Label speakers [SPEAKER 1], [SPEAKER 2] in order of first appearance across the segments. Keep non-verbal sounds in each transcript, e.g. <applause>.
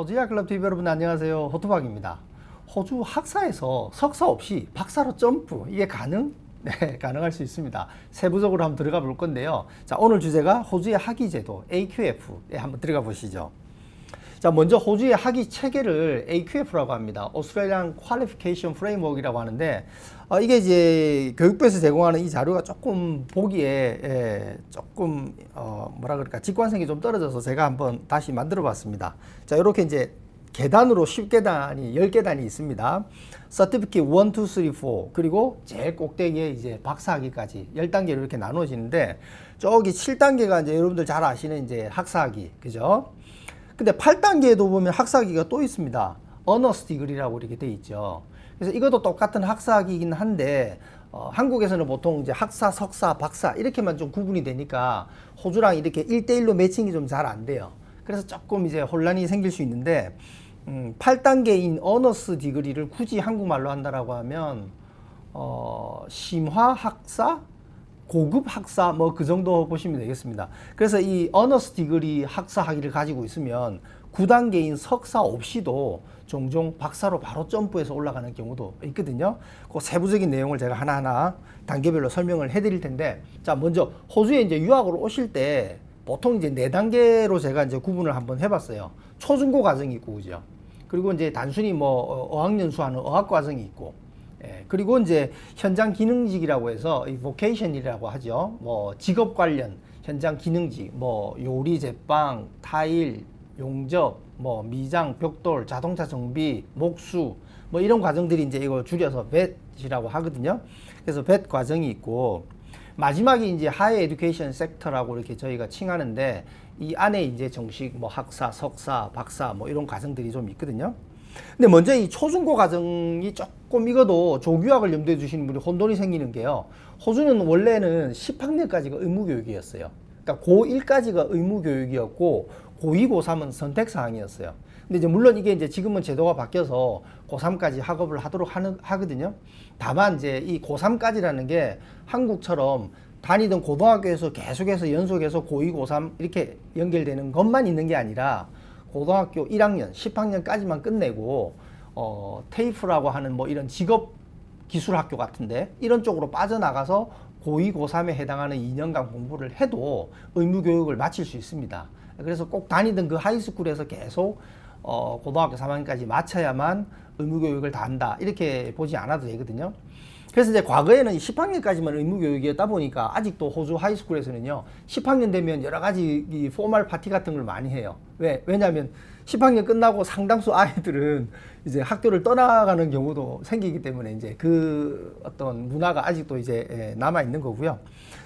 [SPEAKER 1] 호주야 클럽 TV 여러분 안녕하세요. 호투박입니다. 호주 학사에서 석사 없이 박사로 점프 이게 가능? <laughs> 네, 가능할 수 있습니다. 세부적으로 한번 들어가 볼 건데요. 자, 오늘 주제가 호주의 학위 제도 AQF에 한번 들어가 보시죠. 자, 먼저 호주의 학위 체계를 AQF라고 합니다. Australian Qualification Framework이라고 하는데 어, 이게 이제 교육부에서 제공하는 이 자료가 조금 보기에 예, 조금 어, 뭐라 그럴까 직관성이 좀 떨어져서 제가 한번 다시 만들어 봤습니다. 자, 이렇게 이제 계단으로 10계단이 10계단이 있습니다. 서티피케이트 1, 2, 3, 4 그리고 제일 꼭대기에 이제 박사학위까지 10단계로 이렇게 나눠지는데 저기 7단계가 이제 여러분들 잘 아시는 이제 학사학위 그죠? 근데 8단계에도 보면 학사학위가 또 있습니다. 어너스 디그리라고 이렇게 돼 있죠. 그래서 이것도 똑같은 학사학위이긴 한데 어, 한국에서는 보통 이제 학사, 석사, 박사 이렇게만 좀 구분이 되니까 호주랑 이렇게 1대1로 매칭이 좀 잘 안 돼요. 그래서 조금 이제 혼란이 생길 수 있는데 음, 8단계인 어너스 디그리를 굳이 한국말로 한다라고 하면 어, 심화 학사, 고급 학사 뭐 그 정도 보시면 되겠습니다. 그래서 이 어너스 디그리 학사 학위를 가지고 있으면 9단계인 석사 없이도 종종 박사로 바로 점프해서 올라가는 경우도 있거든요. 그 세부적인 내용을 제가 하나하나 단계별로 설명을 해드릴 텐데, 자 먼저 호주에 이제 유학으로 오실 때 보통 이제 네 단계로 제가 이제 구분을 한번 해봤어요. 초중고 과정이 있고 그죠. 그리고 이제 단순히 뭐 어, 어학연수하는 어학 과정이 있고, 예, 그리고 이제 현장 기능직이라고 해서 이 vocation이라고 하죠. 뭐 직업 관련 현장 기능직, 뭐 요리 제빵, 타일, 용접, 뭐 미장, 벽돌, 자동차 정비, 목수 뭐 이런 과정들이 이제 이걸 줄여서 벳이라고 하거든요. 그래서 벳 과정이 있고 마지막이 이제 하이 에듀케이션 섹터라고 이렇게 저희가 칭하는데 이 안에 이제 정식 뭐 학사, 석사, 박사 뭐 이런 과정들이 좀 있거든요. 근데 먼저 이 초중고 과정이 조금 이것도 조교학을 염두에 두시는 분이 혼돈이 생기는 게요. 호주는 원래는 10학년까지가 의무교육이었어요. 그러니까 고1까지가 의무교육이었고 고2, 고3은 선택사항이었어요. 근데 이제 물론 이게 이제 지금은 제도가 바뀌어서 고3까지 학업을 하도록 하는, 하거든요. 다만 이제 이 고3까지라는 게 한국처럼 다니던 고등학교에서 계속해서 연속해서 고2, 고3 이렇게 연결되는 것만 있는 게 아니라 고등학교 1학년, 10학년까지만 끝내고 어, 테이프라고 하는 뭐 이런 직업 기술 학교 같은데 이런 쪽으로 빠져나가서 고2, 고3에 해당하는 2년간 공부를 해도 의무 교육을 마칠 수 있습니다. 그래서 꼭 다니던 그 하이스쿨에서 계속 어, 고등학교 3학년까지 마쳐야만 의무 교육을 다 한다. 이렇게 보지 않아도 되거든요. 그래서 이제 과거에는 10학년까지만 의무 교육이었다 보니까 아직도 호주 하이스쿨에서는요. 10학년 되면 여러 가지 이 포멀 파티 같은 걸 많이 해요. 왜? 왜냐하면 10학년 끝나고 상당수 아이들은 이제 학교를 떠나가는 경우도 생기기 때문에 이제 그 어떤 문화가 아직도 이제 남아 있는 거고요.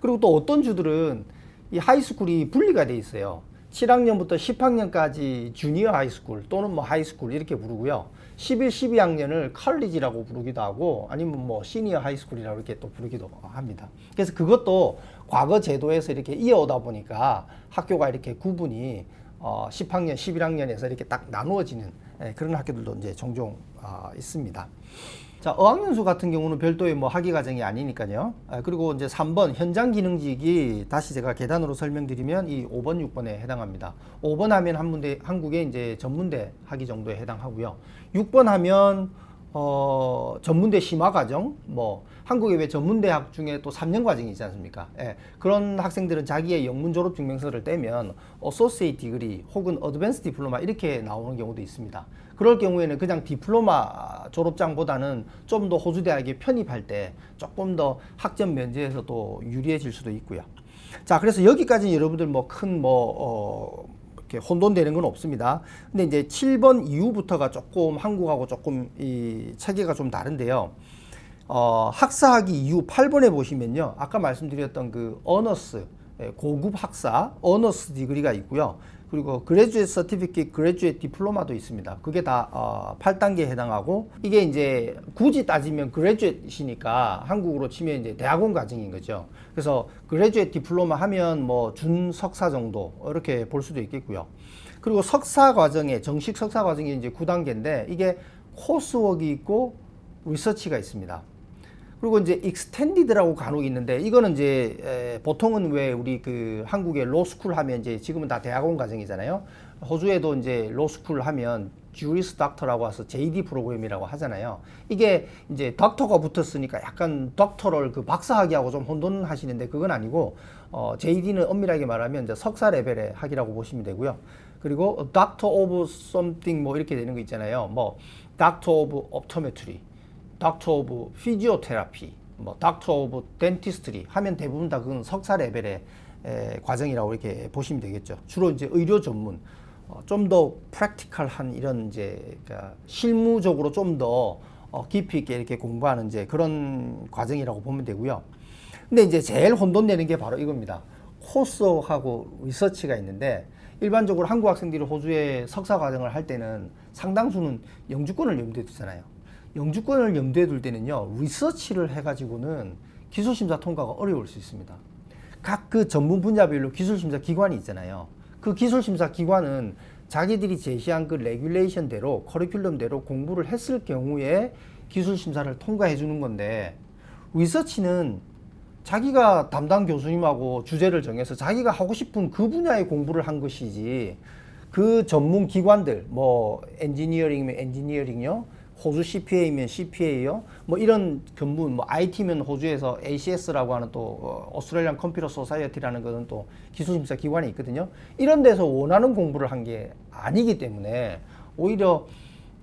[SPEAKER 1] 그리고 또 어떤 주들은 이 하이스쿨이 분리가 돼 있어요. 7학년부터 10학년까지 주니어 하이스쿨 또는 뭐 하이스쿨 이렇게 부르고요. 11, 12학년을 컬리지라고 부르기도 하고 아니면 뭐 시니어 하이스쿨이라고 이렇게 또 부르기도 합니다. 그래서 그것도 과거 제도에서 이렇게 이어오다 보니까 학교가 이렇게 구분이 어 10학년, 11학년에서 이렇게 딱 나누어지는 예, 그런 학교들도 이제 종종 어 있습니다. 자, 어학연수 같은 경우는 별도의 뭐 학위 과정이 아니니까요. 아, 그리고 이제 3번 현장 기능직이 다시 제가 계단으로 설명드리면 이 5번, 6번에 해당합니다. 5번 하면 한 문대 한국의 이제 전문대 학위 정도에 해당하고요. 6번 하면 어, 전문대 심화 과정, 뭐, 한국에 왜 전문대학 중에 또 3년 과정이 있지 않습니까? 예, 그런 학생들은 자기의 영문 졸업 증명서를 떼면 어소시에이트 디그리 혹은 어드밴스 디플로마 이렇게 나오는 경우도 있습니다. 그럴 경우에는 그냥 디플로마 졸업장보다는 좀 더 호주 대학에 편입할 때 조금 더 학점 면제에서 또 유리해질 수도 있고요. 자, 그래서 여기까지 여러분들 뭐큰 뭐, 어, 이렇게 혼돈되는 건 없습니다. 근데 이제 7번 이후부터가 조금 한국하고 조금 이 체계가 좀 다른데요. 어, 학사학위 이후 8번에 보시면요. 아까 말씀드렸던 그 어너스, 예, 고급 학사, 어너스 디그리가 있고요. 그리고 그레주엣 서티피킷, 그레주엣 디플로마도 있습니다. 그게 다 어, 8단계에 해당하고 이게 이제 굳이 따지면 그레주엣이니까 한국으로 치면 이제 대학원 과정인 거죠. 그래서 그레주엣 디플로마 하면 뭐 준석사 정도 이렇게 볼 수도 있겠고요. 그리고 석사 과정에 정식 석사 과정이 이제 9단계인데 이게 코스웍이 있고 리서치가 있습니다. 그리고 이제 익스텐디드라고 간혹 있는데 이거는 이제 에, 보통은 왜 우리 그 한국의 로스쿨 하면 이제 지금은 다 대학원 과정이잖아요. 호주에도 이제 로스쿨 하면 주리스 닥터라고 해서 JD 프로그램이라고 하잖아요. 이게 이제 닥터가 붙었으니까 약간 닥터를 그 박사학위하고 좀 혼돈하시는데 그건 아니고 어, JD는 엄밀하게 말하면 이제 석사 레벨의 학위라고 보시면 되고요. 그리고 닥터 오브 썸띵 뭐 이렇게 되는 거 있잖아요. 뭐 닥터 오브 옵토메트리, 닥터 오브 피지오테라피, 뭐 닥터 오브 덴티스트리 하면 대부분 다 그건 석사 레벨의 에, 과정이라고 이렇게 보시면 되겠죠. 주로 이제 의료 전문, 어, 좀더 프랙티컬한 이런 이제 그러니까 실무적으로 좀더 어, 깊이 있게 이렇게 공부하는 이제 그런 과정이라고 보면 되고요. 근데 이제 제일 혼돈되는 게 바로 이겁니다. 코스하고 리서치가 있는데 일반적으로 한국 학생들이 호주에 석사 과정을 할 때는 상당수는 영주권을 염두에 두잖아요. 영주권을 염두에 둘 때는요, 리서치를 해가지고는 기술심사 통과가 어려울 수 있습니다. 각 그 전문 분야별로 기술심사 기관이 있잖아요. 그 기술심사 기관은 자기들이 제시한 그 레귤레이션대로 커리큘럼대로 공부를 했을 경우에 기술심사를 통과해 주는 건데 리서치는 자기가 담당 교수님하고 주제를 정해서 자기가 하고 싶은 그 분야의 공부를 한 것이지 그 전문 기관들 뭐 엔지니어링이면 엔지니어링요 호주 CPA면 CPA요 뭐 이런 전문 뭐 IT면 호주에서 ACS라고 하는 또 어, 오스트레일리안 컴퓨터 소사이어티라는 것은 또 기술심사 기관이 있거든요 이런 데서 원하는 공부를 한 게 아니기 때문에 오히려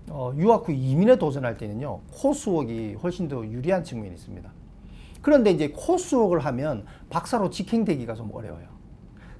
[SPEAKER 1] 어, 유학 후 이민에 도전할 때는요 코스웍이 훨씬 더 유리한 측면이 있습니다. 그런데 이제 코스웍을 하면 박사로 직행되기가 좀 어려워요.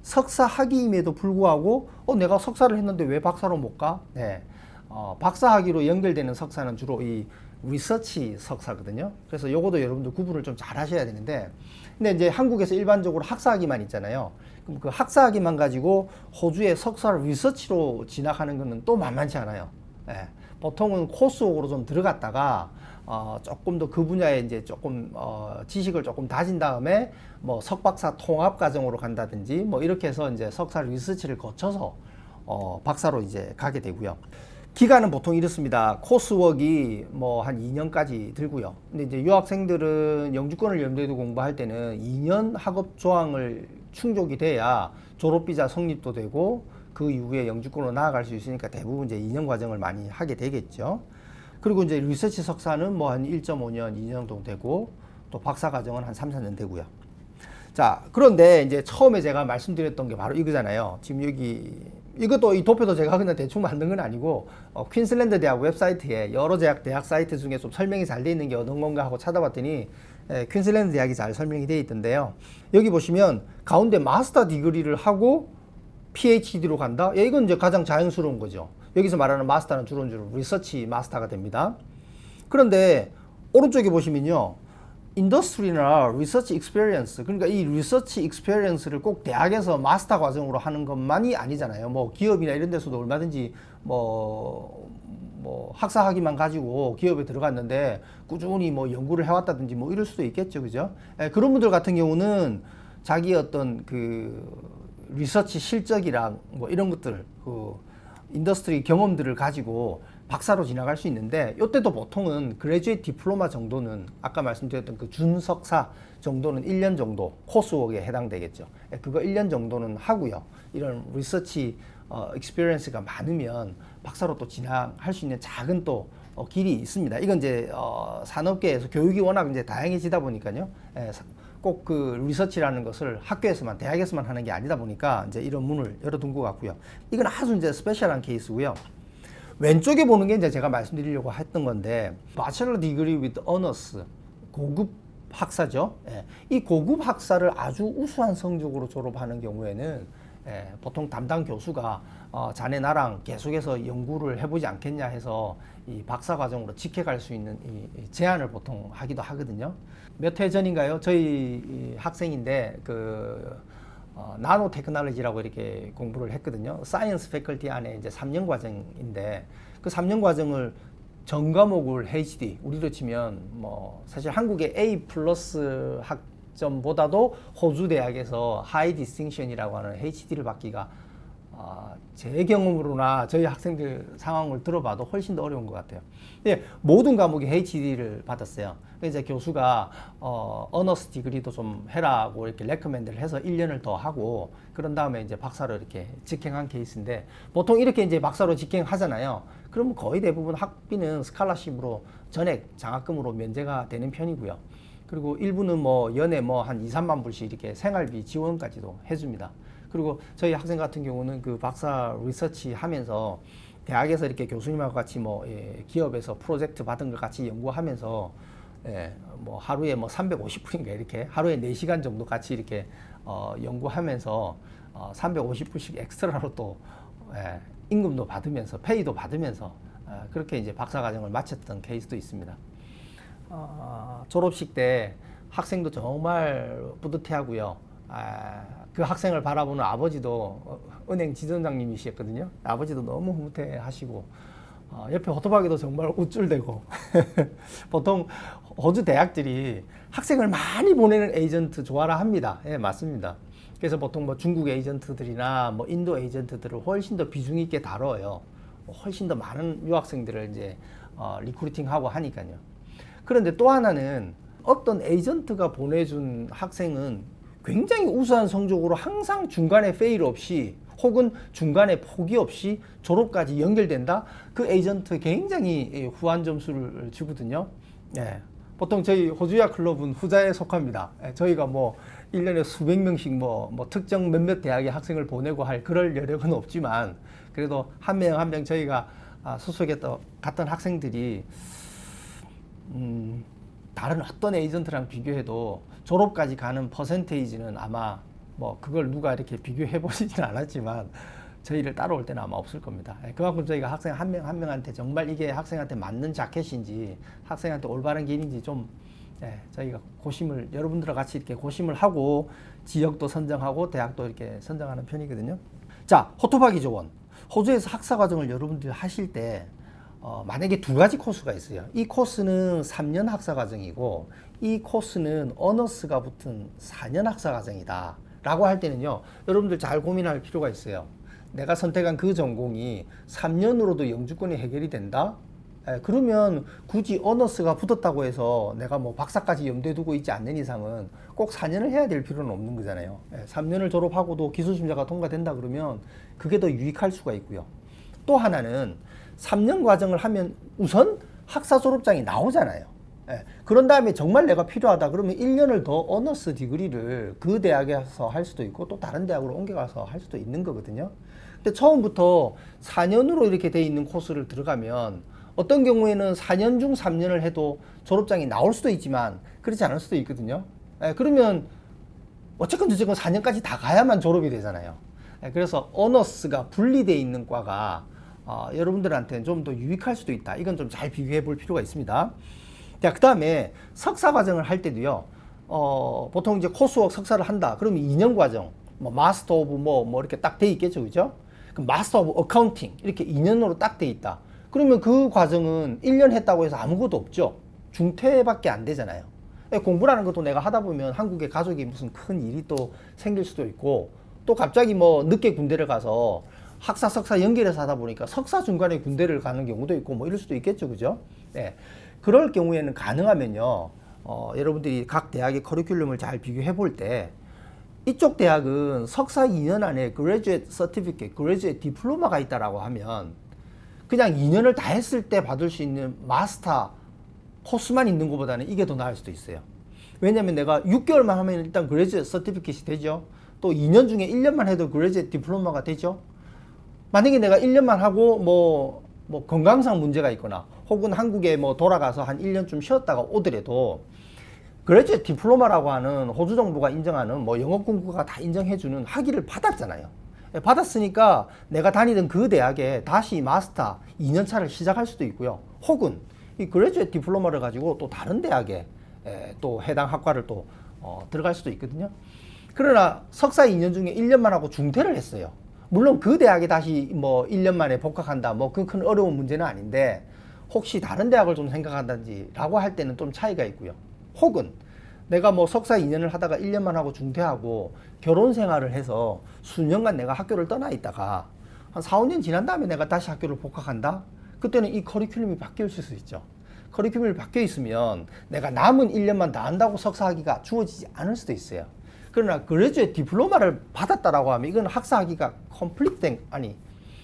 [SPEAKER 1] 석사 학위임에도 불구하고 어 내가 석사를 했는데 왜 박사로 못 가? 네. 어, 박사 학위로 연결되는 석사는 주로 이 리서치 석사거든요. 그래서 요것도 여러분들 구분을 좀 잘 하셔야 되는데 근데 이제 한국에서 일반적으로 학사 학위만 있잖아요. 그럼 그 학사 학위만 가지고 호주의 석사 리서치로 진학하는 거는 또 만만치 않아요. 예. 보통은 코스웍으로 좀 들어갔다가 어, 조금 더 그 분야에 이제 조금 어, 지식을 조금 다진 다음에 뭐 석박사 통합 과정으로 간다든지 뭐 이렇게 해서 이제 석사 리서치를 거쳐서 어, 박사로 이제 가게 되고요. 기간은 보통 이렇습니다. 코스웍이 뭐 한 2년까지 들고요. 근데 이제 유학생들은 영주권을 염두에 두고 공부할 때는 2년 학업 조항을 충족이 돼야 졸업비자 성립도 되고 그 이후에 영주권으로 나아갈 수 있으니까 대부분 이제 2년 과정을 많이 하게 되겠죠. 그리고 이제 리서치 석사는 뭐 한 1.5년, 2년 정도 되고 또 박사 과정은 한 3, 4년 되고요. 자, 그런데 이제 처음에 제가 말씀드렸던 게 바로 이거잖아요. 지금 여기 이것도 이 도표도 제가 그냥 대충 만든 건 아니고 어, 퀸슬랜드 대학 웹사이트에 여러 대학 대학 사이트 중에 좀 설명이 잘 돼 있는 게 어떤 건가 하고 찾아봤더니 에, 퀸슬랜드 대학이 잘 설명이 돼 있던데요. 여기 보시면 가운데 마스터 디그리를 하고 PhD로 간다. 예, 이건 이제 가장 자연스러운 거죠. 여기서 말하는 마스터는 주로 주로 리서치 마스터가 됩니다. 그런데 오른쪽에 보시면요. 인더스트리나 리서치 익스페리언스 그러니까 이 리서치 익스페리언스를 꼭 대학에서 마스터 과정으로 하는 것만이 아니잖아요. 뭐 기업이나 이런 데서도 얼마든지 뭐, 뭐 학사 학위만 가지고 기업에 들어갔는데 꾸준히 뭐 연구를 해왔다든지 뭐 이럴 수도 있겠죠, 그죠? 예, 그런 분들 같은 경우는 자기 어떤 그 리서치 실적이랑 뭐 이런 것들 그 인더스트리 경험들을 가지고 박사로 지나갈 수 있는데 이때도 보통은 그레듀에이트 디플로마 정도는 아까 말씀드렸던 그 준석사 정도는 1년 정도 코스웍에 해당되겠죠. 예, 그거 1년 정도는 하고요. 이런 리서치 어, 익스피리언스가 많으면 박사로 또 진학할 수 있는 작은 또 어, 길이 있습니다. 이건 이제 어, 산업계에서 교육이 워낙 이제 다양해지다 보니까요. 예, 꼭그 리서치라는 것을 학교에서만 대학에서만 하는 게 아니다 보니까 이제 이런 문을 열어둔 것 같고요. 이건 아주 이제 스페셜한 케이스고요. 왼쪽에 보는 게 이제 제가 말씀드리려고 했던 건데 bachelor degree with honors 고급 학사죠. 예. 이 고급 학사를 아주 우수한 성적으로 졸업하는 경우에는 예, 보통 담당 교수가 어, 자네 나랑 계속해서 연구를 해보지 않겠냐 해서 이 박사 과정으로 직행할 수 있는 이, 이 제안을 보통 하기도 하거든요. 몇 해 전인가요? 저희 이 학생인데 그 어, 나노 테크놀로지라고 이렇게 공부를 했거든요. 사이언스 패컬티 안에 이제 3년 과정인데 그 3년 과정을 전 과목을 HD 우리로 치면 뭐 사실 한국의 A 플러스 학점보다도 호주 대학에서 하이 디스팅션이라고 하는 HD를 받기가 어, 제 경험으로나 저희 학생들 상황을 들어봐도 훨씬 더 어려운 것 같아요. 예, 모든 과목에 HD를 받았어요. 이제 교수가 어, 어너스 디그리도 좀 해라고 이렇게 레커멘드를 해서 1년을 더 하고 그런 다음에 이제 박사로 이렇게 직행한 케이스인데 보통 이렇게 이제 박사로 직행하잖아요. 그러면 거의 대부분 학비는 스칼라십으로 전액 장학금으로 면제가 되는 편이고요. 그리고 일부는 뭐 연에 뭐 한 2, 3만 불씩 이렇게 생활비 지원까지도 해줍니다. 그리고 저희 학생 같은 경우는 그 박사 리서치 하면서 대학에서 이렇게 교수님하고 같이 뭐 예, 기업에서 프로젝트 받은 걸 같이 연구하면서 예, 뭐 하루에 뭐 350분인가 이렇게 하루에 4시간 정도 같이 이렇게 어, 연구하면서 어, 350불씩 엑스트라로 또 예, 임금도 받으면서 페이도 받으면서 어, 그렇게 이제 박사 과정을 마쳤던 케이스도 있습니다. 어, 졸업식 때 학생도 정말 뿌듯해하고요. 아, 그 학생을 바라보는 아버지도 어, 은행 지점장님이셨거든요. 아버지도 너무 흐뭇해 하시고 어, 옆에 호토박이도 정말 우쭐대고 <laughs> 보통 호주 대학들이 학생을 많이 보내는 에이전트 좋아라 합니다. 예, 맞습니다. 그래서 보통 뭐 중국 에이전트들이나 뭐 인도 에이전트들을 훨씬 더 비중 있게 다뤄요. 훨씬 더 많은 유학생들을 이제 어, 리크루팅하고 하니까요. 그런데 또 하나는 어떤 에이전트가 보내준 학생은 굉장히 우수한 성적으로 항상 중간에 페일 없이 혹은 중간에 포기 없이 졸업까지 연결된다. 그 에이전트 굉장히 예, 후한 점수를 주거든요. 예. 보통 저희 호주야 클럽은 후자에 속합니다. 예, 저희가 뭐 1년에 수백 명씩 뭐, 뭐 특정 몇몇 대학의 학생을 보내고 할 그럴 여력은 없지만 그래도 한 명 한명 저희가 아, 소속했던 갔던 학생들이 음, 다른 어떤 에이전트랑 비교해도 졸업까지 가는 퍼센테이지는 아마 뭐 그걸 누가 이렇게 비교해 보시지는 않았지만 저희를 따라올 때는 아마 없을 겁니다. 예, 그만큼 저희가 학생 한 명 한 명한테 정말 이게 학생한테 맞는 자켓인지 학생한테 올바른 길인지 좀 예, 저희가 고심을 여러분들과 같이 이렇게 고심을 하고 지역도 선정하고 대학도 이렇게 선정하는 편이거든요. 자, 호토바기 조원. 호주에서 학사 과정을 여러분들이 하실 때 어, 만약에 두 가지 코스가 있어요. 이 코스는 3년 학사 과정이고 이 코스는 어너스가 붙은 4년 학사 과정이다. 라고 할 때는요. 여러분들 잘 고민할 필요가 있어요. 내가 선택한 그 전공이 3년으로도 영주권이 해결이 된다? 예, 그러면 굳이 어너스가 붙었다고 해서 내가 뭐 박사까지 염두에 두고 있지 않는 이상은 꼭 4년을 해야 될 필요는 없는 거잖아요. 예, 3년을 졸업하고도 기술심사가 통과된다 그러면 그게 더 유익할 수가 있고요. 또 하나는 3년 과정을 하면 우선 학사 졸업장이 나오잖아요. 예, 그런 다음에 정말 내가 필요하다 그러면 1년을 더 어너스 디그리를 그 대학에서 할 수도 있고 또 다른 대학으로 옮겨가서 할 수도 있는 거거든요. 근데 처음부터 4년으로 이렇게 돼 있는 코스를 들어가면 어떤 경우에는 4년 중 3년을 해도 졸업장이 나올 수도 있지만 그렇지 않을 수도 있거든요. 예, 그러면 어쨌건 저쨌건 4년까지 다 가야만 졸업이 되잖아요. 예, 그래서 어너스가 분리되어 있는 과가 어, 여러분들한테는 좀 더 유익할 수도 있다. 이건 좀 잘 비교해 볼 필요가 있습니다. 자, 그 다음에 석사 과정을 할 때도요, 어, 보통 이제 코스웍 석사를 한다. 그러면 2년 과정, 뭐, 마스터 오브 뭐, 뭐, 이렇게 딱 돼 있겠죠. 그죠? 그 마스터 오브 어카운팅, 이렇게 2년으로 딱 돼 있다. 그러면 그 과정은 1년 했다고 해서 아무것도 없죠. 중퇴밖에 안 되잖아요. 예, 공부라는 것도 내가 하다 보면 한국에 가족이 무슨 큰 일이 또 생길 수도 있고, 또 갑자기 뭐 늦게 군대를 가서 학사 석사 연결해서 하다 보니까 석사 중간에 군대를 가는 경우도 있고 뭐 이럴 수도 있겠죠 그죠 네. 그럴 경우에는 가능하면요 어, 여러분들이 각 대학의 커리큘럼을 잘 비교해 볼 때 이쪽 대학은 석사 2년 안에 그레주에이트 서티피케이트, 그레주에이트 디플로마가 있다라고 하면 그냥 2년을 다 했을 때 받을 수 있는 마스터 코스만 있는 것보다는 이게 더 나을 수도 있어요. 왜냐면 내가 6개월만 하면 일단 그레주에이트 서티피케이트이 되죠. 또 2년 중에 1년만 해도 그레주에이트 디플로마가 되죠. 만약에 내가 1년만 하고 뭐, 뭐 건강상 문제가 있거나 혹은 한국에 뭐 돌아가서 한 1년쯤 쉬었다가 오더라도 그레주에이트 디플로마라고 하는 호주 정부가 인정하는 뭐 영어 공부가 다 인정해주는 학위를 받았잖아요. 예, 받았으니까 내가 다니던 그 대학에 다시 마스터 2년 차를 시작할 수도 있고요. 혹은 이 그레주에이트 디플로마를 가지고 또 다른 대학에 예, 또 해당 학과를 또 어, 들어갈 수도 있거든요. 그러나 석사 2년 중에 1년만 하고 중퇴를 했어요. 물론 그 대학에 다시 뭐 1년 만에 복학한다. 뭐 그 큰 어려운 문제는 아닌데 혹시 다른 대학을 좀 생각한다든지 라고 할 때는 좀 차이가 있고요. 혹은 내가 뭐 석사 2년을 하다가 1년만 하고 중퇴하고 결혼 생활을 해서 수년간 내가 학교를 떠나 있다가 한 4, 5년 지난 다음에 내가 다시 학교를 복학한다? 그때는 이 커리큘럼이 바뀔 수 있죠. 커리큘럼이 바뀌어 있으면 내가 남은 1년만 더 한다고 석사학위가 주어지지 않을 수도 있어요. 그러나 그레주에 디플로마를 받았다라고 하면 이건 학사학위가 컴플리트 된 아니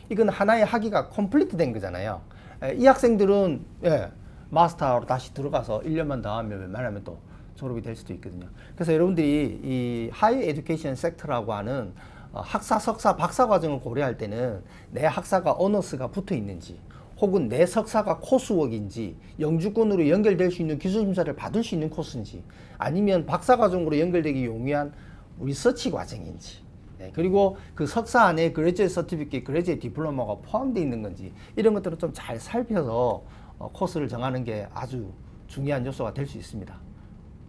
[SPEAKER 1] 이건 하나의 학위가 컴플리트 된 거잖아요. 에, 이 학생들은 예, 마스터로 다시 들어가서 1년만 더 하면 웬만하면 또 졸업이 될 수도 있거든요. 그래서 여러분들이 이 하이 에듀케이션 섹터라고 하는 어, 학사, 석사, 박사 과정을 고려할 때는 내 학사가 어너스가 붙어 있는지 혹은 내 석사가 코스웍인지 영주권으로 연결될 수 있는 기술 심사를 받을 수 있는 코스인지 아니면 박사 과정으로 연결되기 용이한 리서치 과정인지 네, 그리고 그 석사 안에 그레지에 서티피케이트, 그레지에 디플로마가 포함되어 있는 건지 이런 것들을 좀 잘 살펴서 어, 코스를 정하는 게 아주 중요한 요소가 될 수 있습니다.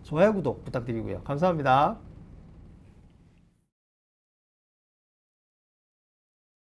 [SPEAKER 1] 좋아요, 구독 부탁드리고요. 감사합니다.